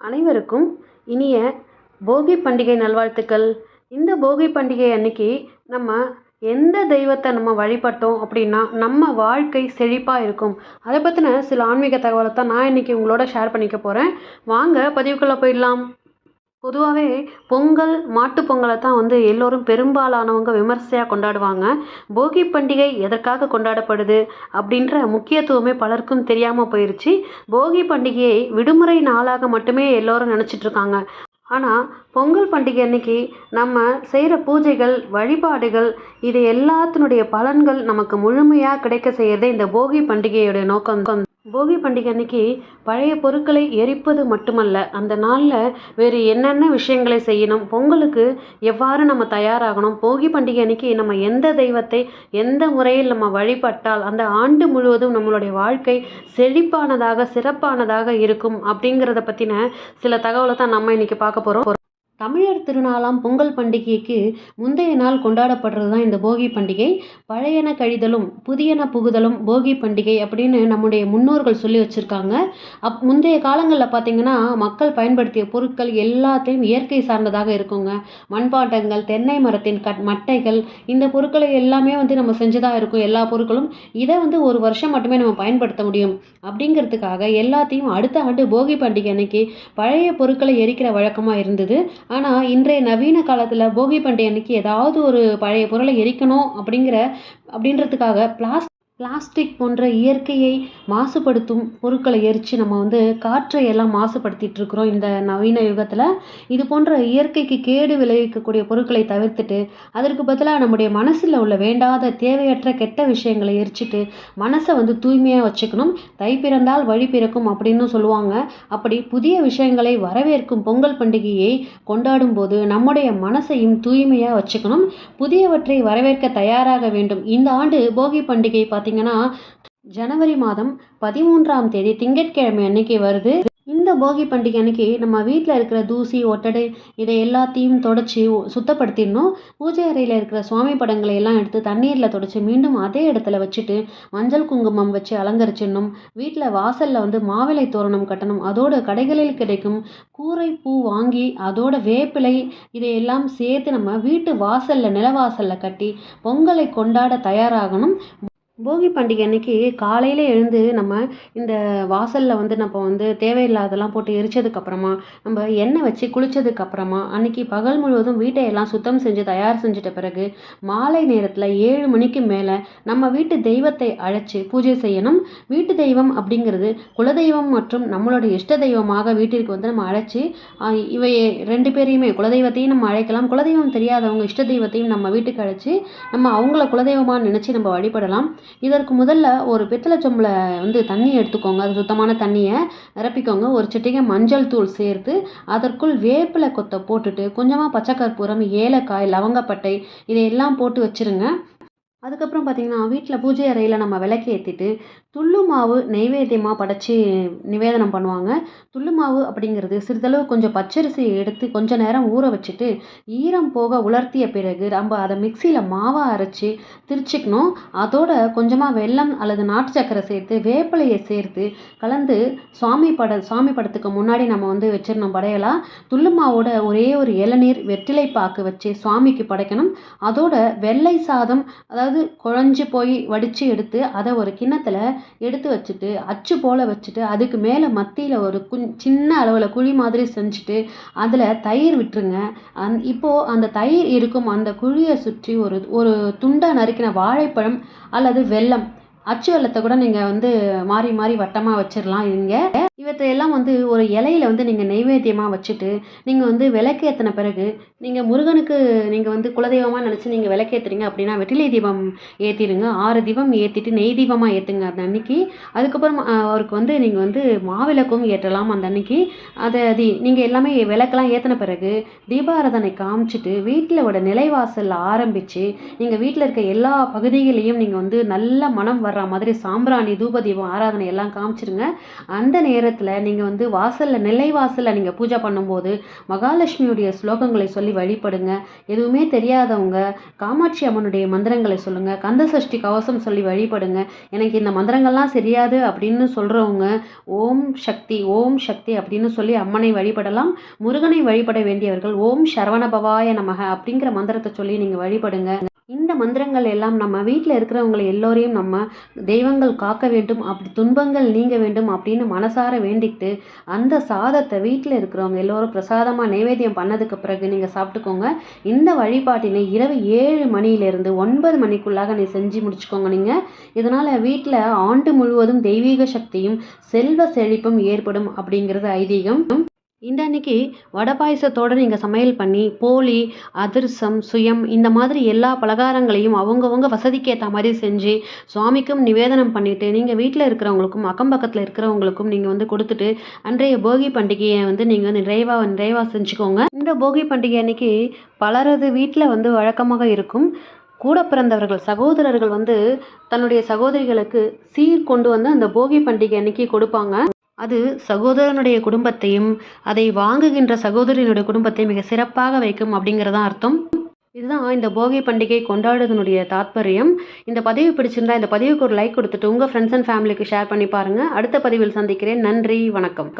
அனைவருக்கும் இனிய போகி பண்டிகை நல்வாழ்த்துக்கள். இந்த போகி பண்டிகை அன்னைக்கு நம்ம எந்த தெய்வத்தை நம்ம வழிபட்டோம் அப்படின்னா நம்ம வாழ்க்கை செழிப்பாக இருக்கும். அதை பற்றின சில ஆன்மீக தகவலை தான் நான் இன்றைக்கி உங்களோட ஷேர் பண்ணிக்க போகிறேன் வாங்க பதிவுக்குள்ளே போயிடலாம். பொதுவாகவே பொங்கல் மாட்டுப் பொங்கலை தான் வந்து எல்லோரும் பெரும்பாலானவங்க விமர்சையாக கொண்டாடுவாங்க. போகி பண்டிகை எதற்காக கொண்டாடப்படுது அப்படின்ற முக்கியத்துவமே பலருக்கும் தெரியாமல் போயிடுச்சு போகி பண்டிகையை விடுமுறை நாளாக மட்டுமே எல்லோரும் நினச்சிட்டு இருக்காங்க. ஆனால் பொங்கல் பண்டிகை அன்னைக்கு நம்ம செய்கிற பூஜைகள் வழிபாடுகள் இது எல்லாத்தினுடைய பலன்கள் நமக்கு முழுமையாக கிடைக்க செய்கிறதே இந்த போகி பண்டிகையுடைய நோக்கம் போகி பண்டிகை அன்னைக்கு பழைய பொருட்களை எரிப்பது மட்டுமல்ல அந்த நாளில் வேறு என்னென்ன விஷயங்களை செய்யணும் பொங்கலுக்கு எவ்வாறு நம்ம தயாராகணும் போகி பண்டிகை அன்னைக்கு நம்ம எந்த தெய்வத்தை எந்த முறையில் நம்ம வழிபட்டால் அந்த ஆண்டு முழுவதும் நம்மளுடைய வாழ்க்கை செழிப்பானதாக சிறப்பானதாக இருக்கும் அப்படிங்கிறத பற்றின சில தகவலை தான் நம்ம இன்னைக்கு பார்க்க போகிறோம் தமிழர் திருநாளாம் பொங்கல் பண்டிகைக்கு முந்தைய நாள் கொண்டாடப்படுறது தான் இந்த போகி பண்டிகை. பழையன கழிதலும் புதியன புகுதலும் போகி பண்டிகை அப்படின்னு நம்முடைய முன்னோர்கள் சொல்லி வச்சுருக்காங்க. அப் முந்தைய காலங்களில் பார்த்திங்கன்னா மக்கள் பயன்படுத்திய பொருட்கள் எல்லாத்தையும் இயற்கை சார்ந்ததாக இருக்குங்க. மண்பாண்டங்கள் தென்னை மரத்தின் கட் மட்டைகள் இந்த பொருட்களை எல்லாமே வந்து நம்ம செஞ்சதாக இருக்கும். எல்லா பொருட்களும் இதை வந்து ஒரு வருஷம் மட்டுமே நம்ம பயன்படுத்த முடியும். அப்படிங்கிறதுக்காக எல்லாத்தையும் அடுத்த ஆண்டு போகி பண்டிகை அன்னைக்கு பழைய பொருட்களை எரிக்கிற வழக்கமாக இருந்தது. ஆனால் இன்றைய நவீன காலத்தில் போகி பண்டிகை அன்னைக்கு ஏதாவது ஒரு பழைய பொருளை எரிக்கணும் அப்படிங்கிற அப்படின்றதுக்காக பிளாஸ் பிளாஸ்டிக் போன்ற இயற்கையை மாசுபடுத்தும் பொருட்களை எரித்து நம்ம வந்து காற்றை எல்லாம் மாசுபடுத்திட்டு இருக்கிறோம் இந்த நவீன யுகத்தில். இது போன்ற இயற்கைக்கு கேடு விளைவிக்கக்கூடிய பொருட்களை தவிர்த்துட்டு அதற்கு பதிலாக நம்முடைய மனசில் உள்ள வேண்டாத தேவையற்ற கெட்ட விஷயங்களை எரிச்சிட்டு மனசை வந்து தூய்மையாக வச்சுக்கணும். தை பிறந்தால் வழி பிறக்கும் அப்படின்னு சொல்லுவாங்க. அப்படி புதிய விஷயங்களை வரவேற்கும் பொங்கல் பண்டிகையை கொண்டாடும் போது நம்முடைய மனசையும் தூய்மையாக வச்சுக்கணும். புதியவற்றை வரவேற்க தயாராக வேண்டும். இந்த ஆண்டு போகி பண்டிகை பார்த்தீங்கன்னா பார்த்தீங்கன்னா ஜனவரி மாதம் பதிமூன்றாம் தேதி திங்கட்கிழமை அன்னைக்கு வருது. இந்த போகி பண்டிகை அன்னைக்கு நம்ம வீட்டில் இருக்கிற தூசி ஒட்டடை இதை எல்லாத்தையும் தொடச்சி சுத்தப்படுத்திடணும். பூஜை அறையில் இருக்கிற சுவாமி படங்களை எல்லாம் எடுத்து தண்ணீரில் தொடச்சி மீண்டும் அதே இடத்துல வச்சுட்டு மஞ்சள் குங்குமம் வச்சு அலங்கரிச்சிடணும். வீட்டில் வாசலில் வந்து மாவிலை தோரணம் கட்டணும். அதோட கடைகளில் கிடைக்கும் கூரை பூ வாங்கி அதோட வேப்பிலை இதையெல்லாம் சேர்த்து நம்ம வீட்டு வாசலில் நிலவாசலில் கட்டி பொங்கலை கொண்டாட தயாராகணும். போகி பண்டிகை அன்னைக்கு காலையில் எழுந்து நம்ம இந்த வாசலில் வந்து நம்ம வந்து தேவையில்லாதெல்லாம் போட்டு எரிச்சதுக்கப்புறமா நம்ம எண்ணெய் வச்சு குளித்ததுக்கப்புறமா அன்னைக்கு பகல் முழுவதும் வீட்டை எல்லாம் சுத்தம் செஞ்சு தயார் செஞ்சிட்ட பிறகு மாலை நேரத்தில் ஏழு மணிக்கு மேலே நம்ம வீட்டு தெய்வத்தை அழைச்சி பூஜை செய்யணும். வீட்டு தெய்வம் அப்படிங்கிறது குலதெய்வம் மற்றும் நம்மளோட இஷ்ட தெய்வமாக வீட்டிற்கு வந்து நம்ம அழைச்சி இவை ரெண்டு பேரையுமே குலதெய்வத்தையும் நம்ம அழைக்கலாம். குலதெய்வம் தெரியாதவங்க இஷ்ட தெய்வத்தையும் நம்ம வீட்டுக்கு அழைச்சி நம்ம அவங்கள குலதெய்வமாக நினச்சி நம்ம வழிபடலாம். இதற்கு முதல்ல ஒரு பித்தளை சொம்பில் வந்து தண்ணி எடுத்துக்கோங்க. அது சுத்தமான தண்ணியை நிரப்பிக்கோங்க. ஒரு சிட்டிகை மஞ்சள் தூள் சேர்த்து அதற்குள் வேப்பிலை கொத்தை போட்டுட்டு கொஞ்சமாக பச்சை கற்பூரம் ஏலக்காய் லவங்கப்பட்டை இதையெல்லாம் போட்டு வச்சுருங்க. அதுக்கப்புறம் பார்த்திங்கன்னா வீட்டில் பூஜை அறையில் நம்ம விளக்கு ஏற்றிட்டு துள்ளு மாவு நெய்வேத்தியமாக படைச்சி நிவேதனம் பண்ணுவாங்க. துள்ளு மாவு அப்படிங்கிறது சிறிதளவு கொஞ்சம் பச்சரிசியை எடுத்து கொஞ்சம் நேரம் ஊற வச்சுட்டு ஈரம் போக உலர்த்திய பிறகு நம்ம அதை மிக்சியில் மாவாக அரைச்சி திரிச்சிக்கணும். அதோட கொஞ்சமாக வெல்லம் அல்லது நாட்டு சக்கரை சேர்த்து வேப்பிலையை சேர்த்து கலந்து சுவாமி பட சுவாமி படத்துக்கு முன்னாடி நம்ம வந்து வச்சிடணும் படையலாம் துள்ளு மாவோட ஒரே ஒரு இளநீர் வெற்றிலை பாக்கு வச்சு சுவாமிக்கு படைக்கணும். அதோட வெள்ளை சாதம் அதாவது குழஞ்சி போய் வடித்து எடுத்து அதை ஒரு கிண்ணத்தில் எடுத்து வச்சுட்டு அச்சு போல் வச்சுட்டு அதுக்கு மேலே மத்தியில் ஒரு குஞ் சின்ன அளவில் குழி மாதிரி செஞ்சுட்டு அதில் தயிர் விட்டுருங்க. அந் இப்போது அந்த தயிர் இருக்கும் அந்த குழியை சுற்றி ஒரு ஒரு துண்டை நறுக்கின வாழைப்பழம் அல்லது வெல்லம் அச்சு வெள்ளத்தை கூட நீங்கள் வந்து மாறி மாறி வட்டமாக வச்சிடலாம் இங்கே. இவற்றையெல்லாம் வந்து ஒரு இலையில வந்து நீங்கள் நெய்வேத்தியமாக வச்சுட்டு நீங்கள் வந்து விளக்கேற்றின பிறகு நீங்கள் முருகனுக்கு நீங்கள் வந்து குலதெய்வமாக நினச்சி நீங்கள் விளக்கேற்றுறீங்க அப்படின்னா வெற்றிலை தீபம் ஏற்றிடுங்க ஆறு தீபம் ஏற்றிட்டு நெய் தீபமாக ஏற்றுங்க அந்த அன்னைக்கு. அதுக்கப்புறம் அவருக்கு வந்து நீங்கள் வந்து மாவிளக்கும் ஏற்றலாம் அந்த அன்னைக்கு. அதை அது நீங்கள் எல்லாமே விளக்கெல்லாம் ஏற்றின பிறகு தீபாராதனை காமிச்சிட்டு வீட்டில் விட நிலைவாசலில் ஆரம்பித்து நீங்கள் வீட்டில் இருக்க எல்லா பகுதிகளையும் நீங்கள் வந்து நல்ல மனம் வர்ற படுற மாதிரி சாம்பிராணி தூபதீபம் ஆராதனை எல்லாம் காமிச்சிருங்க. அந்த நேரத்தில் நீங்கள் வந்து வாசலில் நிலை வாசலில் நீங்கள் பூஜை பண்ணும்போது மகாலட்சுமியுடைய ஸ்லோகங்களை சொல்லி வழிபடுங்க. எதுவுமே தெரியாதவங்க காமாட்சி அம்மனுடைய மந்திரங்களை சொல்லுங்கள் கந்த சஷ்டி கவசம் சொல்லி வழிபடுங்க. எனக்கு இந்த மந்திரங்கள்லாம் தெரியாது அப்படின்னு சொல்கிறவங்க ஓம் சக்தி ஓம் சக்தி அப்படின்னு சொல்லி அம்மனை வழிபடலாம். முருகனை வழிபட வேண்டியவர்கள் ஓம் சரவணபவாய நமக அப்படிங்கிற மந்திரத்தை சொல்லி நீங்கள் வழிபடுங்க. இந்த மந்திரங்கள் எல்லாம் நம்ம வீட்டில் இருக்கிறவங்களை எல்லோரையும் நம்ம தெய்வங்கள் காக்க வேண்டும் அப்படி துன்பங்கள் நீங்க வேண்டும் அப்படின்னு மனசார வேண்டிக்கிட்டு அந்த சாதத்தை வீட்டில் இருக்கிறவங்க எல்லோரும் பிரசாதமாக நைவேத்தியம் பண்ணதுக்கு பிறகு நீங்கள் சாப்பிட்டுக்கோங்க. இந்த வழிபாட்டினை இரவு ஏழு மணியிலிருந்து ஒன்பது மணிக்குள்ளாக நீ செஞ்சு முடிச்சுக்கோங்க நீங்கள் இதனால் வீட்டில் ஆண்டு முழுவதும் தெய்வீக சக்தியும் செல்வ செழிப்பும் ஏற்படும் அப்படிங்கிறது ஐதீகம். இந்த அன்னைக்கு வடை பாயசத்தோடு நீங்கள் சமையல் பண்ணி போலி அதிர்சம் சுயம் இந்த மாதிரி எல்லா பலகாரங்களையும் அவங்கவுங்க வசதிக்கு ஏற்ற மாதிரி செஞ்சு சுவாமிக்கும் நிவேதனம் பண்ணிவிட்டு நீங்கள் வீட்டில் இருக்கிறவங்களுக்கும் அக்கம் பக்கத்தில் இருக்கிறவங்களுக்கும் நீங்கள் வந்து கொடுத்துட்டு அன்றைய போகி பண்டிகையை வந்து நீங்கள் வந்து நிறைவாக நிறைவாக செஞ்சுக்கோங்க. இந்த போகி பண்டிகை அன்னைக்கு பலரது வீட்டில் வந்து வழக்கமாக இருக்கும். கூட பிறந்தவர்கள் சகோதரர்கள் வந்து தன்னுடைய சகோதரிகளுக்கு சீர் கொண்டு வந்து அந்த போகி பண்டிகை அன்னைக்கு கொடுப்பாங்க. அது சகோதரனுடைய குடும்பத்தையும் அதை வாங்குகின்ற சகோதரனுடைய குடும்பத்தையும் மிக சிறப்பாக வைக்கும் அப்படிங்கிறதான் அர்த்தம். இதுதான் இந்த போகி பண்டிகை கொண்டாடுவதனுடைய தாத்பரியம். இந்த பதிவு பிடிச்சிருந்தா இந்த பதிவுக்கு ஒரு லைக் கொடுத்துட்டு உங்கள் ஃப்ரெண்ட்ஸ் அண்ட் ஃபேமிலிக்கு ஷேர் பண்ணி பாருங்கள் அடுத்த பதிவில் சந்திக்கிறேன். நன்றி வணக்கம்.